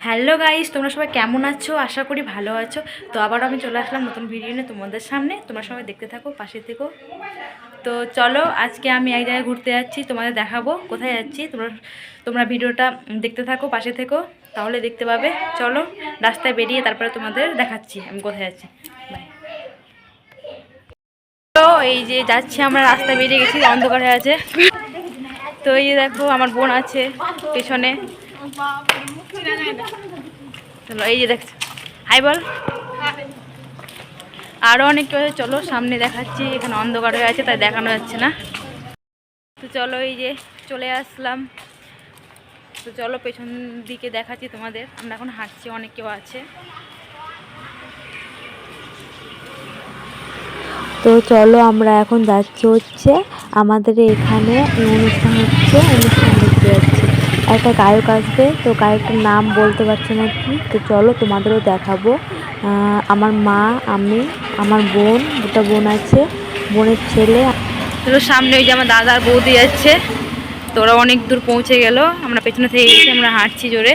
Hello guys, তোমরা সবাই কেমন আছো? আশা করি ভালো আছো। তো আবার আমি চলে আসলাম নতুন ভিডিও নিয়ে তোমাদের সামনে। তোমরা সবাই দেখতে থাকো, পাশে থেকো। তো চলো, আজকে আমি এক জায়গায় ঘুরতে যাচ্ছি, তোমাদের দেখাবো কোথায় যাচ্ছি। তোমরা তোমরা ভিডিওটা দেখতে থাকো, পাশে থেকো, তাহলে দেখতে পাবে। চলো, রাস্তায় বেরিয়ে তারপরে তোমাদের দেখাচ্ছি আমি কোথায় যাচ্ছি। তো এই যে যাচ্ছি আমরা, রাস্তায় বেরিয়ে গেছি, অন্ধকার হয়ে আছে। তো এই দেখো, আমার বোন আছে পেছনে। চলো, এই যে দেখছ। হাই বল। আরও অনেক কেউ চলো, সামনে দেখাচ্ছি, এখানে অন্ধকার হয়ে আছে, তাই দেখানো যাচ্ছে না। তো চলো, এই যে চলে আসলাম। তো চলো, পেছন দিকে দেখাচ্ছি তোমাদের। আমরা এখন হাঁটছি, অনেক কেউ আছে। তো চলো, আমরা এখন যাচ্ছি হচ্ছে আমাদের এখানে অনুষ্ঠান হচ্ছে, অনুষ্ঠান একটা গায়ক আসবে, তো গায়কটার নাম বলতে পারছি না কি, তো চলো তোমাদেরও দেখাবো। আমার মা, আমি, আমার বোন, দুটো বোন আছে, বোনের ছেলে। তো সামনে ওই যে আমার দাদার বৌদি আছে তো ওরা অনেক দূর পৌঁছে গেল, আমরা পেছনে থেকে গেছি আমরা হাঁটছি জোরে।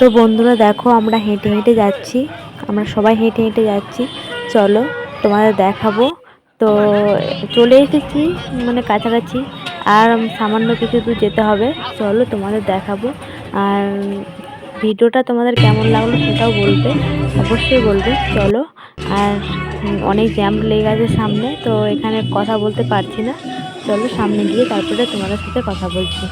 তো বন্ধুরা দেখো, আমরা হেঁটে হেঁটে যাচ্ছি। আমরা সবাই হেঁটে হেঁটে যাচ্ছি। চলো, তোমাদের দেখাবো। তো চলে এসেছি মানে কাছাকাছি। আর সামান্য কিছু দূর যেতে হবে। চলো, তোমাদের দেখাবো। আর ভিডিওটা তোমাদের কেমন লাগল সেটাও বলবে। অবশ্যই বলবে। চলো, আর অনেক জ্যাম লেগে গেছে সামনে, তো এখানে কথা বলতে পারছি না। চলো, সামনে গিয়ে তারপরে তোমাদের সাথে কথা বলছি।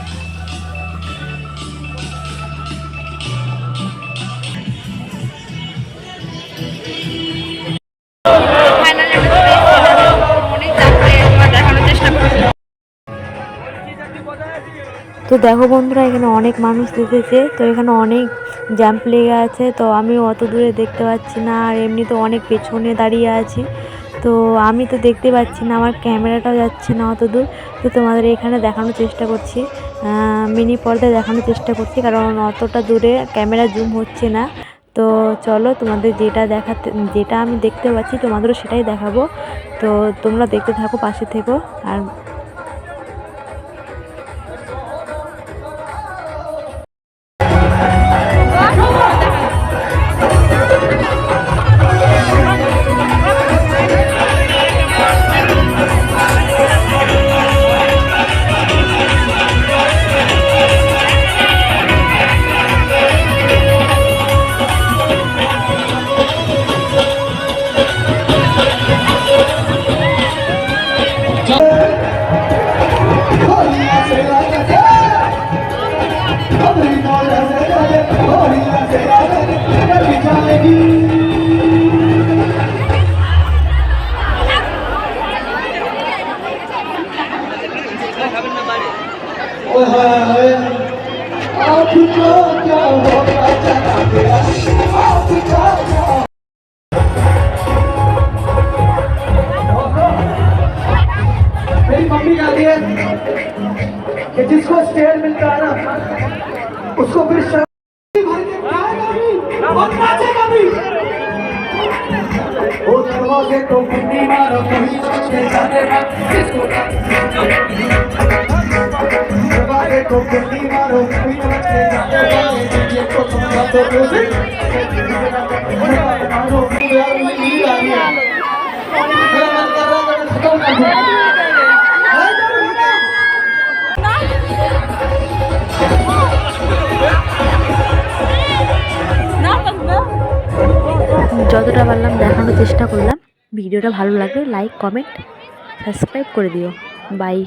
তো দেখো বন্ধুরা, এখানে অনেক মানুষ এসেছে। তো এখানে অনেক জ্যাম্প লেগে আছে। তো আমি অত দূরে দেখতে পাচ্ছি না, আর এমনি তো অনেক পেছনে দাঁড়িয়ে আছি। তো আমি তো দেখতে পাচ্ছি না, আমার ক্যামেরাটাও যাচ্ছে না অত দূর। তো তোমাদের এখানে দেখানোর চেষ্টা করছি মিনি পর্দায় দেখানোর চেষ্টা করছি, কারণ অতটা দূরে ক্যামেরা জুম হচ্ছে না। তো চলো তোমাদের যেটা দেখাতে, যেটা আমি দেখতে পাচ্ছি, তোমাদেরও সেটাই দেখাবো। তো তোমরা দেখতে থাকো, পাশে থেকো, আর कि जिसको स्टेयर मिलता है ना, उसको फिर वो धर्मों से तो कुंडी मारो, कभी सोचते जाते ना। जिसको दबाए तो कुंडी मारो, कभी যতটা পারলাম দেখানোর চেষ্টা করলাম। ভিডিওটা ভালো লাগে লাইক কমেন্ট সাবস্ক্রাইব করে দিও। বাই